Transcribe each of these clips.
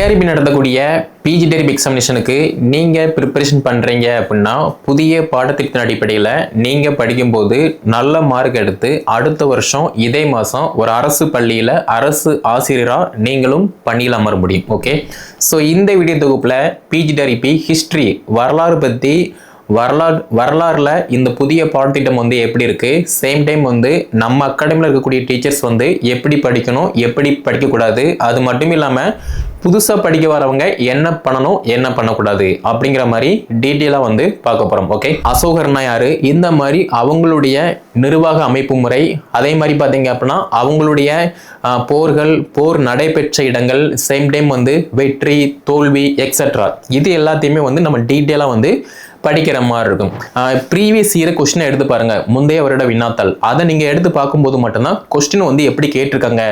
TRP நடத்தக்கூடிய PG TRB எக்ஸாமினேஷனுக்கு நீங்கள் ப்ரிப்பரேஷன் பண்ணுறீங்க அப்படின்னா புதிய பாடத்திட்டத்தின் அடிப்படையில் நீங்கள் படிக்கும்போது நல்ல மார்க் எடுத்து அடுத்த வருஷம் இதே மாதம் ஒரு அரசு பள்ளியில் அரசு ஆசிரியராக நீங்களும் பணியில் அமர முடியும். ஓகே ஸோ இந்த வீடியோ தொகுப்பில் பிஜி டெரிபி ஹிஸ்ட்ரி வரலாறு பற்றி வரலாறு வரலாறில் இந்த புதிய பாடத்திட்டம் வந்து எப்படி இருக்குது சேம் டைம் வந்து நம்ம அகாடமியில் இருக்கக்கூடிய டீச்சர்ஸ் வந்து எப்படி படிக்கணும் எப்படி படிக்கக்கூடாது? அது மட்டும் இல்லாமல் புதுசாக படிக்க வரவங்க என்ன பண்ணணும் என்ன பண்ணக்கூடாது அப்படிங்கிற மாதிரி டீட்டெயிலாக வந்து பார்க்க போகிறோம் ஓகே அசோகர்னா யாரு? இந்த மாதிரி அவங்களுடைய நிர்வாக அமைப்பு முறை அதே மாதிரி பார்த்தீங்க அப்படின்னா அவங்களுடைய போர்கள் போர் நடைபெற்ற இடங்கள் சேம் டைம் வந்து வெற்றி தோல்வி எக்ஸெட்ரா இது எல்லாத்தையுமே வந்து நம்ம டீட்டெயிலாக வந்து படிக்கிற மாதிரி இருக்கும். ப்ரீவியஸ் இயர் கொஸ்டினை எடுத்து பாருங்க. முந்தைய வருட வினாத்தாள் அதை நீங்க எடுத்து பார்க்கும்போது மட்டும்தான் கொஸ்டின் வந்து எப்படி கேட்டிருக்காங்க?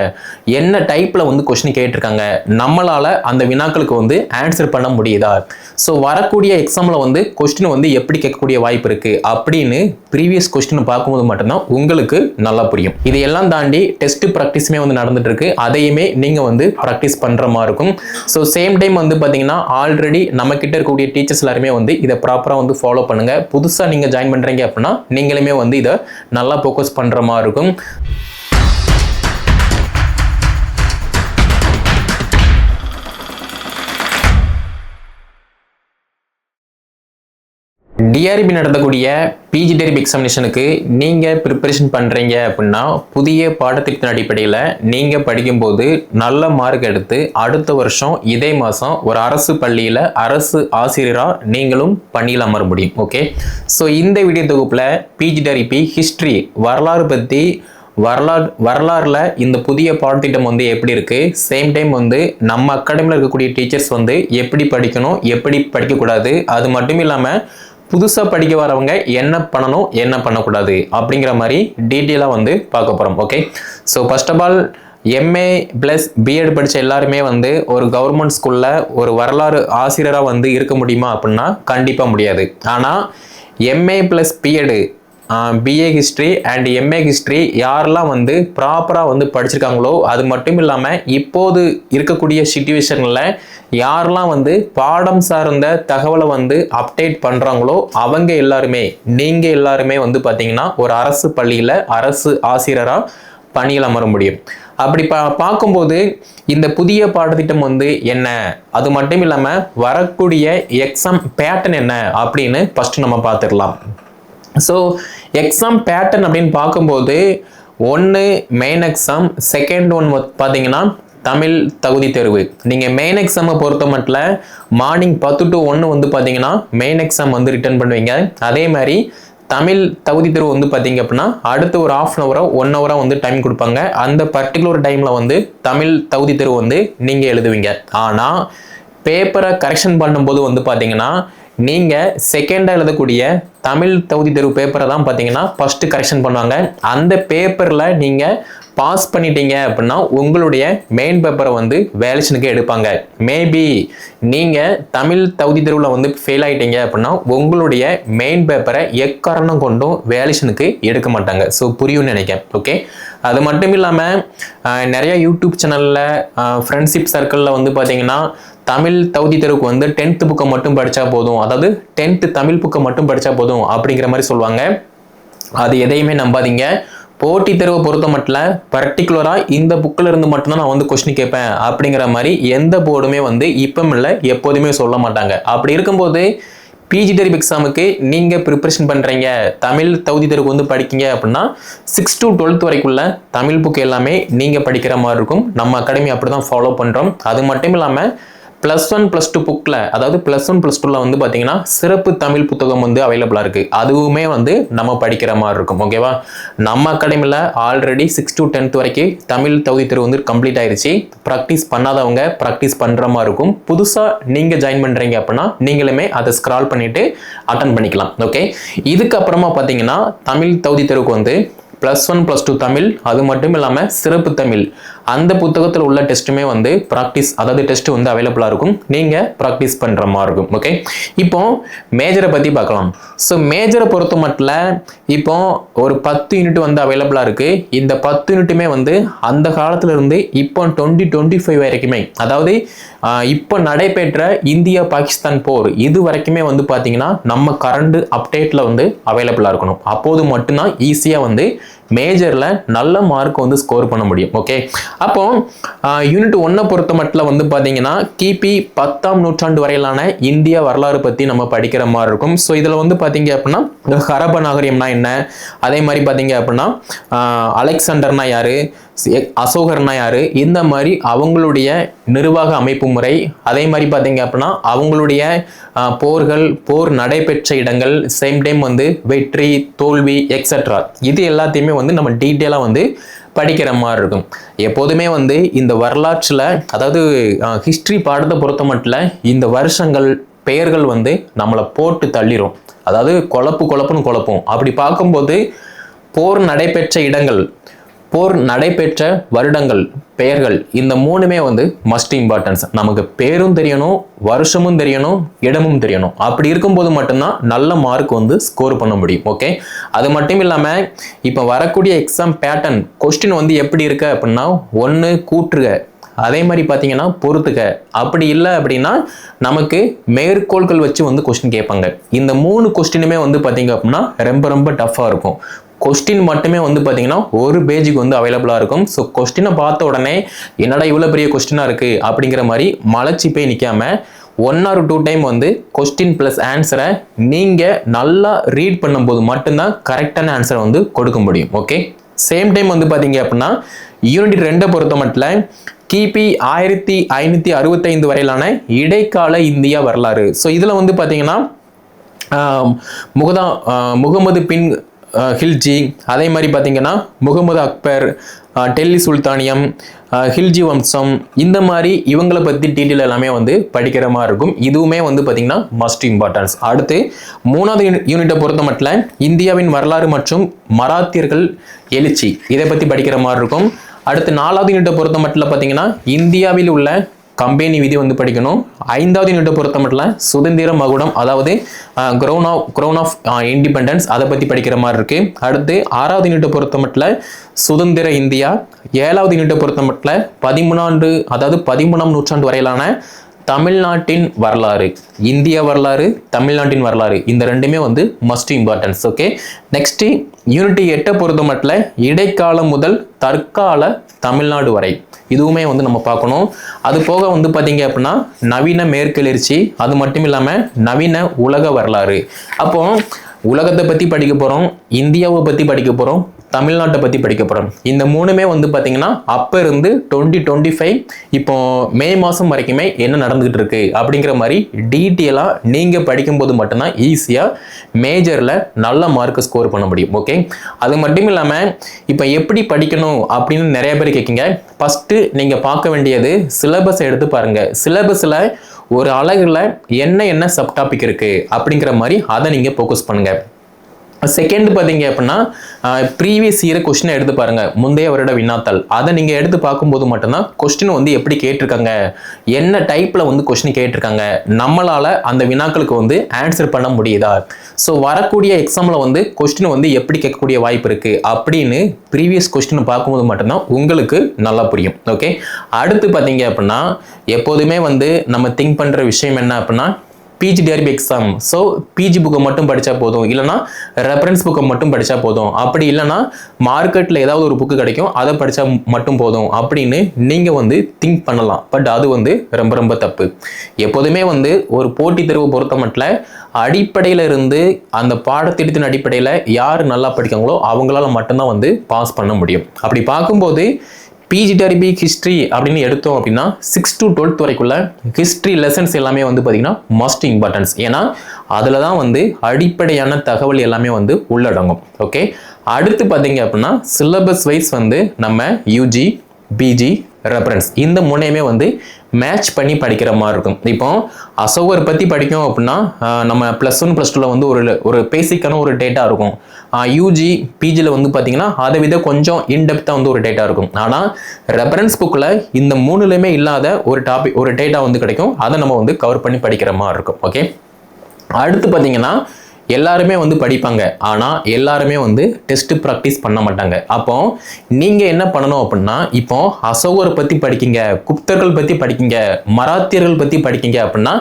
என்ன டைப்ல வந்து கொஸ்டின் கேட்டிருக்காங்க? நம்மளால அந்த வினாக்களுக்கு வந்து ஆன்சர் பண்ண முடியுதா? ஸோ வரக்கூடிய எக்ஸாம்ல வந்து கொஸ்டின் வந்து எப்படி கேட்கக்கூடிய வாய்ப்பு இருக்கு? அப்படின்னு ப்ரீவியஸ் கொஸ்டின் பார்க்கும்போது மட்டும்தான் உங்களுக்கு நல்லா புரியும். இதையெல்லாம் தாண்டி டெஸ்ட் ப்ராக்டிஸுமே வந்து நடந்துட்டு இருக்கு அதையுமே நீங்க வந்து ப்ராக்டிஸ் பண்ற மாதிரி இருக்கும். ஸோ சேம் டைம் வந்து பார்த்தீங்கன்னா ஆல்ரெடி நம்ம கிட்ட இருக்கக்கூடிய டீச்சர்ஸ் எல்லாருமே வந்து இதை ப்ராப்பரா வந்து ஃபாலோ பண்ணுங்க. புதுசா நீங்க ஜாயின் பண்றீங்க அப்படின்னா நீங்களுமே வந்து இதை நல்லா ஃபோக்கஸ் பண்ற மாதிரி இருக்கும். டிஆர்பி நடத்தக்கூடிய பிஜி டெரிப் எக்ஸாமினேஷனுக்கு நீங்கள் ப்ரிப்பரேஷன் பண்ணுறீங்க அப்படின்னா புதிய பாடத்திட்டத்தின் அடிப்படையில் நீங்கள் படிக்கும்போது நல்ல மார்க் எடுத்து அடுத்த வருஷம் இதே மாதம் ஒரு அரசு பள்ளியில் அரசு ஆசிரியராக நீங்களும் பணியில் அமர முடியும் ஓகே ஸோ இந்த வீடியோ தொகுப்பில் பிஜி டெரிபி ஹிஸ்ட்ரி வரலாறு பற்றி வரலாறு வரலாறில் இந்த புதிய பாடத்திட்டம் வந்து எப்படி இருக்குது சேம் டைம் வந்து நம்ம அகாடமியில் இருக்கக்கூடிய டீச்சர்ஸ் வந்து எப்படி படிக்கணும் எப்படி படிக்கக்கூடாது? அது மட்டும் இல்லாமல் புதுசாக படிக்க வரவங்க என்ன பண்ணணும் என்ன பண்ணக்கூடாது அப்படிங்கிற மாதிரி டீட்டெயிலாக வந்து பார்க்க போகிறோம் okay so first of all MA plus BEd படித்த எல்லாருமே வந்து ஒரு கவர்மெண்ட் ஸ்கூலில் ஒரு வரலாறு ஆசிரியராக வந்து இருக்க முடியுமா அப்படின்னா கண்டிப்பாக முடியாது. ஆனால் MA plus BEd BA history and MA history யாரெல்லாம் வந்து ப்ராப்பராக வந்து படிச்சிருக்காங்களோ அது மட்டும் இல்லாமல் இப்போது இருக்கக்கூடிய சுச்சுவேஷனில் யாரெல்லாம் வந்து பாடம் சார்ந்த தகவலை வந்து அப்டேட் பண்ணுறாங்களோ அவங்க எல்லாருமே நீங்கள் எல்லாருமே வந்து பார்த்தீங்கன்னா ஒரு அரசு பள்ளியில் அரசு ஆசிரியராக பணியில் அமர முடியும். அப்படி பா பார்க்கும்போது இந்த புதிய பாடத்திட்டம் வந்து என்ன? அது மட்டும் இல்லாமல் வரக்கூடிய எக்ஸாம் பேட்டர்ன் என்ன? அப்படின்னு ஃபஸ்ட்டு நம்ம பார்த்துடலாம். ஸோ எக்ஸாம் பேட்டர்ன் அப்படின்னு பார்க்கும்போது ஒன்று மெயின் எக்ஸாம் செகண்ட் ஒன் பார்த்தீங்கன்னா தமிழ் தகுதி தேர்வு. நீங்கள் மெயின் எக்ஸாமை பொறுத்த மட்டும் மார்னிங் பத்து டு ஒன்று வந்து பார்த்தீங்கன்னா மெயின் எக்ஸாம் வந்து ரிட்டர்ன் பண்ணுவீங்க. அதே மாதிரி தமிழ் தகுதி தேர்வு வந்து பார்த்தீங்க அப்படின்னா அடுத்த ஒரு ஆஃப் அன் ஹவரோ ஒன் ஹவரோ வந்து டைம் கொடுப்பாங்க. அந்த பர்டிகுலர் டைமில் வந்து தமிழ் தகுதி தேர்வு வந்து நீங்கள் எழுதுவீங்க. ஆனால் பேப்பரை கரெக்ஷன் பண்ணும்போது வந்து பார்த்தீங்கன்னா நீங்கள் செகண்டாக எழுதக்கூடிய தமிழ் தகுதி தேர்வு பேப்பரை தான் பார்த்தீங்கன்னா ஃபஸ்ட்டு கரெக்ஷன் பண்ணுவாங்க. அந்த பேப்பரில் நீங்கள் பாஸ் பண்ணிட்டீங்க அப்படின்னா உங்களுடைய மெயின் பேப்பரை வந்து வேலேஷனுக்கு எடுப்பாங்க. மேபி நீங்கள் தமிழ் தகுதி தேர்வில் வந்து ஃபெயில் ஆகிட்டீங்க அப்படின்னா உங்களுடைய மெயின் பேப்பரை எக்காரணம் கொண்டும் வேலேஷனுக்கு எடுக்க மாட்டாங்க. ஸோ புரியும்னு நினைக்கிறேன். ஓகே அது மட்டும் இல்லாமல் நிறைய யூடியூப் சேனலில் ஃப்ரெண்ட்ஷிப் சர்க்கிளில் வந்து பார்த்தீங்கன்னா தமிழ் தகுதி தெருவுக்கு வந்து டென்த்து புக்கை மட்டும் படித்தா போதும். அதாவது டென்த்து தமிழ் புக்கை மட்டும் படித்தா போதும் அப்படிங்கிற மாதிரி சொல்லுவாங்க. அது எதையுமே நம்பாதீங்க. போட்டி தேர்வை பொறுத்த மட்டும் பர்டிகுலராக இந்த புக்கில் இருந்து மட்டும்தான் நான் வந்து கொஸ்டின் கேட்பேன் அப்படிங்கிற மாதிரி எந்த போர்டுமே வந்து இப்பவும் இல்லை எப்போதுமே சொல்ல மாட்டாங்க. அப்படி இருக்கும்போது பிஜி டெரிப் எக்ஸாமுக்கு நீங்கள் ப்ரிப்பரேஷன் பண்ணுறீங்க தமிழ் தகுதி தேர்வுக்கு வந்து படிக்கீங்க அப்படின்னா சிக்ஸ் டு டுவெல்த் வரைக்குள்ள தமிழ் புக் எல்லாமே நீங்கள் படிக்கிற மாதிரி இருக்கும். நம்ம அகாடமி அப்படி தான் ஃபாலோ பண்ணுறோம் அது மட்டும் இல்லாமல் ப்ளஸ் ஒன் ப்ளஸ் டூ புக்கில் அதாவது ப்ளஸ் ஒன் ப்ளஸ் டூவில் வந்து பார்த்தீங்கன்னா சிறப்பு தமிழ் புத்தகம் வந்து அவைலபிளாக இருக்குது அதுவுமே வந்து நம்ம படிக்கிற மாதிரி இருக்கும். ஓகேவா நம்ம அகாடமியில் ஆல்ரெடி சிக்ஸ் டு டென்த் வரைக்கும் தமிழ் தகுதி தேர்வு வந்து கம்ப்ளீட் ஆயிடுச்சு ப்ராக்டிஸ் பண்ணாதவங்க ப்ராக்டிஸ் பண்ணுற மாதிரி இருக்கும். புதுசாக நீங்கள் ஜாயின் பண்ணுறீங்க அப்படின்னா நீங்களுமே அதை ஸ்க்ரால் பண்ணிவிட்டு அட்டன் பண்ணிக்கலாம். ஓகே இதுக்கப்புறமா பார்த்தீங்கன்னா தமிழ் தகுதி தேர்வுக்கு வந்து plus one plus two Tamil. அது மட்டும் இல்லாமல் சிறப்பு தமிழ். அந்த புத்தகத்தில் உள்ள டெஸ்ட்டுமே வந்து ப்ராக்டிஸ் அதாவது டெஸ்ட் வந்து அவைலபிளாக இருக்கும். நீங்கள் ப்ராக்டிஸ் பண்ணுற மாதிரி இருக்கும் ஓகே இப்போ மேஜரை பற்றி பார்க்கலாம். ஸோ மேஜரை பொறுத்த மட்டும் இப்போ ஒரு பத்து யூனிட் வந்து அவைலபிளாக இருக்குது இந்த பத்து யூனிட்டுமே வந்து அந்த காலத்தில் இருந்து இப்போ டுவெண்ட்டி டுவெண்ட்டி ஃபைவ் வரைக்குமே அதாவது இப்போ நடைபெற்ற இந்தியா பாகிஸ்தான் போர் இது வரைக்குமே வந்து பார்த்தீங்கன்னா நம்ம கரண்ட் அப்டேட்டில் வந்து அவைலபிளாக இருக்கணும். அப்போது மட்டும்தான் ஈஸியாக வந்து மேஜரில் நல்ல மார்க் வந்து ஸ்கோர் பண்ண முடியும். ஓகே அப்போ யூனிட் ஒன்றை பொறுத்த மட்டும் வந்து பார்த்தீங்கன்னா கிபி பத்தாம் நூற்றாண்டு வரையிலான இந்திய வரலாறு பற்றி நம்ம படிக்கிற மாதிரி இருக்கும். ஸோ இதில் வந்து பார்த்தீங்க அப்படின்னா ஹரப நாகரிகம்னா என்ன? அதே மாதிரி பார்த்தீங்க அப்படின்னா அலெக்சாண்டர்னா யாரு? அசோகர்னா யாரு இந்த மாதிரி அவங்களுடைய நிர்வாக அமைப்பு முறை அதே மாதிரி பார்த்தீங்க அப்படின்னா அவங்களுடைய போர்கள் போர் நடைபெற்ற இடங்கள் சேம் டைம் வந்து வெற்றி தோல்வி எக்ஸட்ரா இது எல்லாத்தையுமே வந்து நம்ம டீட்டெயிலாக வந்து படிக்கிற மாதிரி இருக்கும். எப்போதுமே வந்து இந்த வரலாற்றில் அதாவது ஹிஸ்ட்ரி பாடத்தை பொறுத்த மட்டும் இந்த வருஷங்கள் பெயர்கள் வந்து நம்மளை போட்டு தள்ளிரும். அதாவது குழப்பு குழப்புன்னு குழப்பம். அப்படி பார்க்கும்போது போர் நடைபெற்ற இடங்கள் போர் நடைபெற்ற வருடங்கள் பெயர்கள் இந்த மூணுமே வந்து மஸ்ட் இம்பார்ட்டன்ஸ் நமக்கு பேரும் தெரியணும் வருஷமும் தெரியணும் இடமும் தெரியணும். அப்படி இருக்கும்போது மட்டும்தான் நல்ல மார்க் வந்து ஸ்கோர் பண்ண முடியும் ஓகே அது மட்டும் இல்லாமல் இப்போ வரக்கூடிய எக்ஸாம் பேட்டர்ன் கொஸ்டின் வந்து எப்படி இருக்கு அப்படின்னா ஒன்று கூற்றுக அதே மாதிரி பார்த்தீங்கன்னா பொறுத்துக்க அப்படி இல்லை அப்படின்னா நமக்கு மேற்கோள்கள் வச்சு வந்து கொஸ்டின் கேட்பாங்க. இந்த மூணு கொஸ்டினுமே வந்து பார்த்தீங்க அப்படின்னா ரொம்ப ரொம்ப டஃப்பாக இருக்கும். கொஸ்டின் மட்டுமே வந்து பார்த்தீங்கன்னா ஒரு பேஜுக்கு வந்து அவைலபிளாக இருக்கும். ஸோ கொஸ்டினை பார்த்த உடனே என்னடா இவ்வளோ பெரிய கொஸ்டினாக இருக்குது அப்படிங்கிற மாதிரி மலைச்சி போய் நிற்காம ஒன் ஆர் டூ டைம் வந்து கொஸ்டின் ப்ளஸ் ஆன்சரை நீங்கள் நல்லா ரீட் பண்ணும்போது மட்டும்தான் கரெக்டான ஆன்சரை வந்து கொடுக்க முடியும். ஓகே சேம் டைம் வந்து பார்த்தீங்க அப்படின்னா யூனிட் ரெண்டை பொறுத்த மட்டும் கிபி ஆயிரத்தி ஐநூற்றி அறுபத்தைந்து வரையிலான இடைக்கால இந்தியா வரலாறு. ஸோ இதில் வந்து பார்த்தீங்கன்னா முகதா முகமது பின் ஹில்ஜி. அதே மாதிரி பார்த்திங்கன்னா முகமது அக்பர் டெல்லி சுல்தானியம் ஹில்ஜி வம்சம் இந்த மாதிரி இவங்களை பற்றி டீட்டெயில் எல்லாமே வந்து படிக்கிற மாதிரி இருக்கும். இதுவுமே வந்து பார்த்திங்கன்னா மஸ்ட் இம்பார்ட்டன்ஸ் அடுத்து மூணாவது யூனிட்டை பொறுத்த மட்டும் இந்தியாவின் வரலாறு மற்றும் மராத்தியர்கள் எழுச்சி. இதை பற்றி படிக்கிற மாதிரி இருக்கும். அடுத்து நாலாவது யூனிட்டை பொறுத்த மட்டும் பார்த்தீங்கன்னா இந்தியாவில் உள்ள கம்பெனி விதி வந்து படிக்கணும். ஐந்தாவது யூனிட்டை பொறுத்த மட்டும் சுதந்திர மகுடம் அதாவது crown of crown of independence அதை பற்றி படிக்கிற மாதிரி இருக்கு. அடுத்து ஆறாவது யூனிட்டை பொறுத்த மட்டும் சுதந்திர இந்தியா. ஏழாவது யூனிட்டை பொறுத்த மட்டும் பதிமூணாண்டு அதாவது பதிமூணாம் நூற்றாண்டு வரையிலான தமிழ்நாட்டின் வரலாறு. இந்திய வரலாறு தமிழ்நாட்டின் வரலாறு. இந்த ரெண்டுமே வந்து must importance okay next unit எட்டை பொறுத்த மட்டும் இடைக்காலம் முதல் தற்கால தமிழ்நாடு வரை. இதுவுமே வந்து நம்ம பார்க்கணும். அது போக வந்து பார்த்தீங்க அப்படின்னா நவீன மேற்கிளர்ச்சி அது மட்டும் இல்லாமல் நவீன உலக வரலாறு. அப்போ உலகத்தை பற்றி படிக்க போகிறோம் இந்தியாவை பற்றி படிக்க போகிறோம் தமிழ்நாட்டை பற்றி படிக்க போகிறோம் இந்த மூணுமே வந்து பார்த்தீங்கன்னா அப்போ இருந்து டுவெண்ட்டி டுவெண்ட்டி ஃபைவ் இப்போ மே மாதம் வரைக்குமே என்ன நடந்துகிட்டு இருக்கு அப்படிங்கிற மாதிரி டீட்டெயிலாக நீங்கள் படிக்கும்போது மட்டும்தான் ஈஸியாக மேஜரில் நல்ல மார்க் ஸ்கோர் பண்ண முடியும். ஓகே? அது மட்டும் இல்லாமல் இப்போ எப்படி படிக்கணும் அப்படின்னு நிறைய பேர் கேட்குங்க ஃபஸ்ட்டு நீங்கள் பார்க்க வேண்டியது சிலபஸ் எடுத்து பாருங்கள் சிலபஸில் ஒரு அழகில் என்ன என்ன சப் டாபிக் இருக்குது அப்படிங்கிற மாதிரி அதை நீங்கள் ஃபோக்கஸ் பண்ணுங்கள் செகண்ட் பார்த்தீங்க அப்படின்னா ப்ரீவியஸ் இயர் கொஸ்டினை எடுத்து பாருங்க. முந்தைய வருட வினாத்தாள் அதை நீங்கள் எடுத்து பார்க்கும்போது மட்டும்தான் கொஸ்டின் வந்து எப்படி கேட்டிருக்காங்க? என்ன டைப்பில் வந்து கொஸ்டின் கேட்டிருக்காங்க? நம்மளால் அந்த வினாக்களுக்கு வந்து ஆன்சர் பண்ண முடியுதா? ஸோ வரக்கூடிய எக்ஸாமில் வந்து கொஸ்டின் வந்து எப்படி கேட்கக்கூடிய வாய்ப்பு இருக்குது அப்படின்னு ப்ரீவியஸ் கொஸ்டின் பார்க்கும்போது மட்டும்தான் உங்களுக்கு நல்லா புரியும். ஓகே அடுத்து பார்த்தீங்க அப்படின்னா எப்போதுமே வந்து நம்ம திங்க் பண்ணுற விஷயம் என்ன அப்படின்னா PG TRB exam so PG புக்கை மட்டும் படித்தா போதும். இல்லைனா ரெஃபரன்ஸ் புக்கை மட்டும் படித்தா போதும். அப்படி இல்லைனா மார்க்கெட்டில் ஏதாவது ஒரு புக்கு கிடைக்கும் அதை படித்தா மட்டும் போதும் அப்படின்னு நீங்கள் வந்து திங்க் பண்ணலாம். பட் அது வந்து ரொம்ப ரொம்ப தப்பு. எப்போதுமே வந்து ஒரு போட்டித் தேர்வு பொறுத்த மட்டும் அடிப்படையில் இருந்து அந்த பாடத்திட்டத்தின் அடிப்படையில் யார் நல்லா படிக்காங்களோ அவங்களால மட்டும்தான் வந்து பாஸ் பண்ண முடியும். அப்படி பார்க்கும்போது பிஜிடிஆர்பி ஹிஸ்ட்ரி அப்படின்னு எடுத்தோம் அப்படின்னா சிக்ஸ் டு டுவெல்த் வரைக்குள்ள ஹிஸ்ட்ரி லெசன்ஸ் எல்லாமே வந்து பார்த்தீங்கன்னா மஸ்ட் இம்பார்ட்டன்ஸ் ஏன்னா அதில் தான் வந்து அடிப்படையான தகவல் எல்லாமே வந்து உள்ளடங்கும். ஓகே அடுத்து பார்த்தீங்க அப்படின்னா சிலபஸ் வைஸ் வந்து நம்ம யூஜி பிஜி ரெஃபரன்ஸ் இந்த முனையுமே வந்து மேட்ச் பண்ணி படிக்கிற மாதிரி இருக்கும். இப்போ அசோகர் பற்றி படிக்கும் அப்படின்னா நம்ம ப்ளஸ் ஒன் ப்ளஸ் டூவில் வந்து ஒரு ஒரு பேசிக்கான ஒரு டேட்டா இருக்கும். யூஜி பிஜியில் வந்து பார்த்தீங்கன்னா அதை விட கொஞ்சம் இன்டெப்த்தாக வந்து ஒரு டேட்டா இருக்கும். ஆனால் ரெஃபரன்ஸ் புக்கில் இந்த மூணுலையுமே இல்லாத ஒரு டாபிக் ஒரு டேட்டா வந்து கிடைக்கும். அதை நம்ம வந்து கவர் பண்ணி படிக்கிற மாதிரி இருக்கும். ஓகே அடுத்து பார்த்தீங்கன்னா எல்லாருமே வந்து படிப்பாங்க. ஆனால் எல்லாருமே வந்து டெஸ்ட் ப்ராக்டிஸ் பண்ண மாட்டாங்க. அப்போ நீங்கள் என்ன பண்ணணும் அப்படின்னா இப்போ அசோகரை பற்றி படிக்கீங்க குப்தர்கள் பற்றி படிக்கீங்க மராத்தியர்கள் பற்றி படிக்கீங்க அப்படின்னா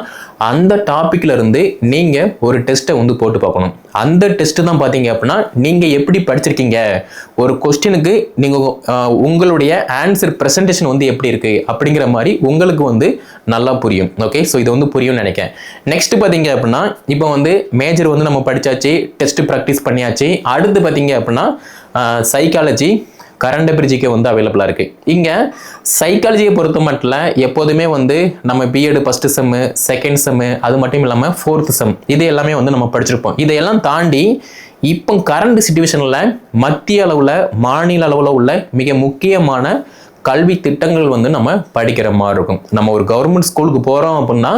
அந்த டாப்பிக்கில் இருந்து நீங்கள் ஒரு டெஸ்ட்டை வந்து போட்டு பார்க்கணும். அந்த டெஸ்ட்டு தான் பார்த்தீங்க அப்படின்னா நீங்கள் எப்படி படிச்சிருக்கீங்க? ஒரு கொஸ்டினுக்கு நீங்கள் உங்களுடைய ஆன்சர் ப்ரெசன்டேஷன் வந்து எப்படி இருக்குது அப்படிங்கிற மாதிரி உங்களுக்கு வந்து நல்லா புரியும். ஓகே ஸோ இது வந்து புரியும்னு நினைக்கிறேன். நெக்ஸ்ட் பார்த்தீங்க அப்படின்னா இப்போ வந்து மேஜர் வந்து நம்ம படிச்சாச்சு டெஸ்ட் ப்ராக்டிஸ் பண்ணியாச்சு. அடுத்து பார்த்தீங்க அப்படின்னா சைக்காலஜி கரண்ட் பிரிட்ஜுக்கு வந்து அவைலபிளாக இருக்குது இங்கே சைக்காலஜியை பொறுத்த மட்டும் எப்போதுமே வந்து நம்ம BEd first sem second sem அது மட்டும் இல்லாமல் ஃபோர்த்து செம் இது எல்லாமே வந்து நம்ம படிச்சிருப்போம். இதையெல்லாம் தாண்டி இப்போ கரண்ட் சுச்சுவேஷனில் மத்திய அளவில் மாநில அளவில் உள்ள மிக முக்கியமான கல்வி திட்டங்கள் வந்து நம்ம படிக்கிற மாதிரி இருக்கும். நம்ம ஒரு கவர்மெண்ட் ஸ்கூலுக்கு போகிறோம் அப்படின்னா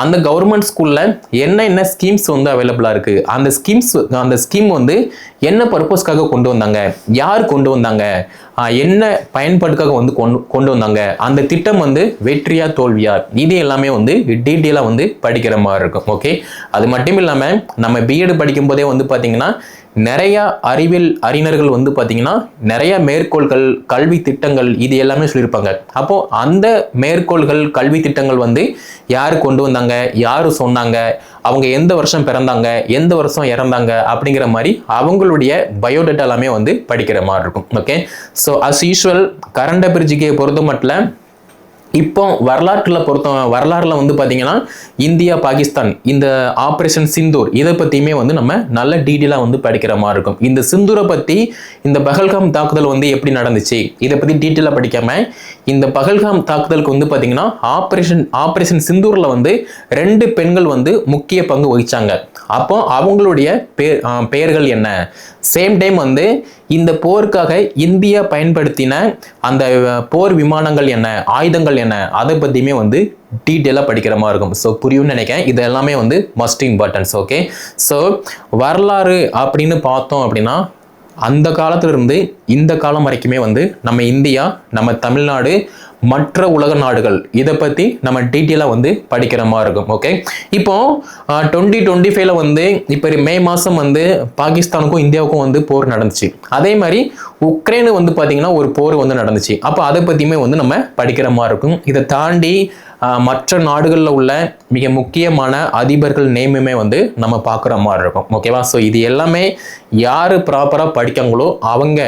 அந்த கவர்மெண்ட் ஸ்கூலில் என்ன என்ன ஸ்கீம்ஸ் வந்து அவைலபிளாக இருக்குது அந்த ஸ்கீம்ஸ் அந்த ஸ்கீம் வந்து என்ன பர்பஸ்க்காக கொண்டு வந்தாங்க? யார் கொண்டு வந்தாங்க? என்ன பயன்பாட்டுக்காக வந்து கொண்டு கொண்டு வந்தாங்க? அந்த திட்டம் வந்து வெற்றியா தோல்வியா? இது எல்லாமே வந்து டீட்டெயிலாக வந்து படிக்கிற மாதிரி இருக்கும் ஓகே அது மட்டும் இல்லாமல் நம்ம பிஎட் படிக்கும் போதே வந்து பார்த்தீங்கன்னா நிறைய அறிவியல் அறிஞர்கள் வந்து பார்த்திங்கன்னா நிறைய மேற்கோள்கள் கல்வி திட்டங்கள் இது எல்லாமே சொல்லியிருப்பாங்க. அப்போது அந்த மேற்கோள்கள் கல்வி திட்டங்கள் வந்து யார் கொண்டு வந்தாங்க? யார் சொன்னாங்க? அவங்க எந்த வருஷம் பிறந்தாங்க? எந்த வருஷம் இறந்தாங்க? அப்படிங்கிற மாதிரி அவங்களுடைய பயோடேட்டா எல்லாமே வந்து படிக்கிற மாதிரி இருக்கும். Okay? So as usual current அபிரிஜிக்கை பொறுத்த மட்டும் இப்போ வரலாற்றில் பொறுத்த வரலாறுல வந்து பார்த்தீங்கன்னா இந்தியா பாகிஸ்தான் இந்த ஆப்ரேஷன் சிந்தூர் இதை பற்றியுமே வந்து நம்ம நல்ல டீட்டெயிலாக வந்து படிக்கிற மாதிரி இருக்கும். இந்த சிந்தூரை பற்றி இந்த பகல்காம் தாக்குதல் வந்து எப்படி நடந்துச்சு இதை பற்றி டீட்டெயிலாக படிக்காம இந்த பகல்காம் தாக்குதலுக்கு வந்து பார்த்தீங்கன்னா ஆப்ரேஷன் ஆப்ரேஷன் சிந்தூரில் வந்து ரெண்டு பெண்கள் வந்து முக்கிய பங்கு வகிச்சாங்க. அப்போ அவங்களுடைய பேர் பெயர்கள் என்ன? சேம் டைம் வந்து இந்த போருக்காக இந்தியா பயன்படுத்தின அந்த போர் விமானங்கள் என்ன ஆயுதங்கள் என்ன அதை பற்றியுமே வந்து டீட்டெயிலாக படிக்கிற மாதிரி இருக்கும். ஸோ புரியும்னு நினைக்கிறேன். இது எல்லாமே வந்து மஸ்ட் இம்பார்ட்டன்ஸ் ஓகே ஸோ வரலாறு அப்படின்னு பார்த்தோம் அப்படின்னா அந்த காலத்துல இருந்து இந்த காலம் வரைக்குமே வந்து நம்ம இந்தியா நம்ம தமிழ்நாடு மற்ற உலக நாடுகள் இதை பற்றி நம்ம டீட்டெயிலாக வந்து படிக்கிற மாதிரி இருக்கும் ஓகே இப்போ டுவெண்ட்டி டுவெண்ட்டி ஃபைவ்ல வந்து இப்போ மே மாதம் வந்து பாகிஸ்தானுக்கும் இந்தியாவுக்கும் வந்து போர் நடந்துச்சு. அதே மாதிரி உக்ரைனு வந்து பார்த்தீங்கன்னா ஒரு போர் வந்து நடந்துச்சு. அப்போ அதை பற்றியுமே வந்து நம்ம படிக்கிற மாதிரி இருக்கும். இதை தாண்டி மற்ற நாடுகளில் உள்ள மிக முக்கியமான அதிபர்கள் நேமுமே வந்து நம்ம பார்க்குற மாதிரி இருக்கும் ஓகேவா ஸோ இது எல்லாமே யார் ப்ராப்பராக படிக்காங்களோ அவங்க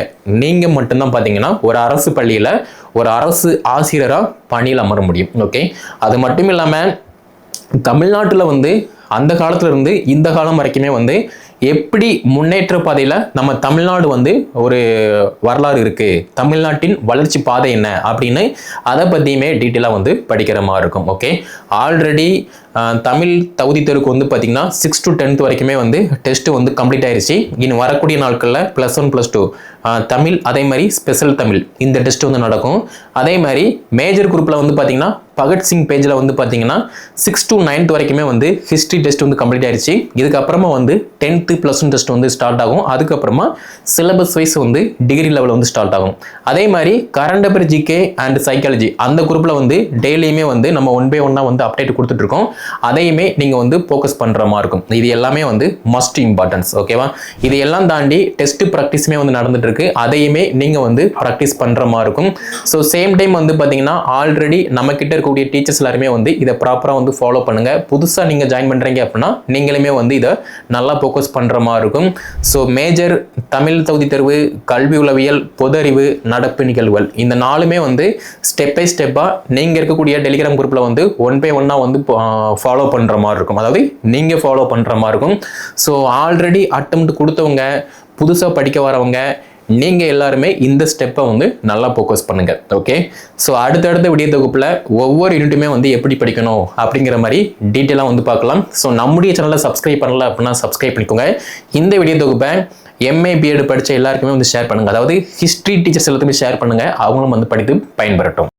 நீங்கள் மட்டும்தான் பார்த்தீங்கன்னா ஒரு அரசு பள்ளியில் ஒரு அரசு ஆசிரியராக பணியில் அமர முடியும். ஓகே அது மட்டும் இல்லாமல் தமிழ்நாட்டில் வந்து அந்த காலத்துலேருந்து இந்த காலம் வரைக்குமே வந்து எப்படி முன்னேற்ற பாதையில் நம்ம தமிழ்நாடு வந்து ஒரு வரலாறு இருக்குது தமிழ்நாட்டின் வளர்ச்சி பாதை என்ன அப்படின்னு அதை பற்றியுமே டீட்டெயிலாக வந்து படிக்கிற மாதிரி இருக்கும். ஓகே ஆல்ரெடி தமிழ் தகுதி தேர்வுக்கு வந்து பார்த்திங்கன்னா சிக்ஸ் டு டென்த் வரைக்குமே வந்து டெஸ்ட் வந்து கம்ப்ளீட் ஆயிருச்சு. இனி வரக்கூடிய நாட்களில் plus one plus two Tamil அதே மாதிரி ஸ்பெஷல் தமிழ் இந்த டெஸ்ட் வந்து நடக்கும். அதே மாதிரி மேஜர் குரூப்பில் வந்து பார்த்தீங்கன்னா பகத்சிங் பேஜில் வந்து பார்த்தீங்கன்னா சிக்ஸ் டு நைன்த் வரைக்குமே வந்து ஹிஸ்ட்ரி டெஸ்ட் வந்து கம்ப்ளீட் ஆயிருச்சு. இதுக்கப்புறமா வந்து டென்த்து ப்ளஸ் ஒன் டெஸ்ட் வந்து ஸ்டார்ட் ஆகும். அதுக்கப்புறமா சிலபஸ் வைஸ் வந்து டிகிரி லெவல் வந்து ஸ்டார்ட் ஆகும். அதே மாதிரி current affair GK and psychology அந்த குரூப்பில் வந்து டெய்லியுமே வந்து நம்ம ஒன் பை ஒன்னாக வந்து அப்டேட் கொடுத்துட்ருக்கோம் அதையுமே நீங்கள் வந்து ஃபோக்கஸ் பண்ணுற மாதிரி இருக்கும். இது எல்லாமே வந்து மஸ்ட் இம்பார்ட்டன்ஸ் ஓகேவா இது எல்லாம் தாண்டி டெஸ்ட் ப்ராக்டிஸுமே வந்து நடந்துட்டு இருக்கு அதையுமே நீங்கள் வந்து ப்ராக்டிஸ் பண்ணுற மாதிரி இருக்கும். ஸோ சேம் டைம் வந்து பார்த்தீங்கன்னா ஆல்ரெடி நம்மக்கிட்ட இருக்கக்கூடிய டீச்சர்ஸ் எல்லாருமே வந்து இதை ப்ராப்பராக வந்து ஃபாலோ பண்ணுங்கள் புதுசாக நீங்கள் ஜாயின் பண்ணுறீங்க அப்படின்னா நீங்களுமே வந்து இதை நல்லா ஃபோக்கஸ் பண்ணுற மாதிரி இருக்கும். ஸோ மேஜர் தமிழ் தகுதி தேர்வு கல்வி உளவியல் பொதறிவு நடப்பு நிகழ்வுகள் இந்த நாலுமே வந்து ஸ்டெப் பை ஸ்டெப்பாக நீங்கள் இருக்கக்கூடிய டெலிகிராம் குரூப்பில் வந்து ஒன் பை ஒன்னாக வந்து ஃபாலோ பண்ணுற மாதிரி இருக்கும். அதாவது நீங்கள் ஃபாலோ பண்ணுற மாதிரி இருக்கும். ஸோ ஆல்ரெடி அட்டம்ப்ட் கொடுத்தவங்க புதுசாக படிக்க வரவங்க நீங்கள் எல்லாருமே இந்த ஸ்டெப்பை வந்து நல்லா ஃபோக்கஸ் பண்ணுங்கள் ஓகே ஸோ அடுத்தடுத்த விடிய தொகுப்பில் ஒவ்வொரு யூனிட்டுமே வந்து எப்படி படிக்கணும் அப்படிங்கிற மாதிரி டீட்டெயிலாக வந்து பார்க்கலாம். ஸோ நம்முடைய சேனலை சப்ஸ்கிரைப் பண்ணல அப்படின்னா சப்ஸ்கிரைப் பண்ணிக்கோங்க. இந்த விடிய தொகுப்பை எம்ஏ பிஎட் படித்த எல்லாருக்குமே வந்து ஷேர் பண்ணுங்கள் அதாவது ஹிஸ்ட்ரி டீச்சர்ஸ் எல்லாத்துக்குமே ஷேர் பண்ணுங்கள் அவங்களும் வந்து படித்து பயன்பெறட்டும்.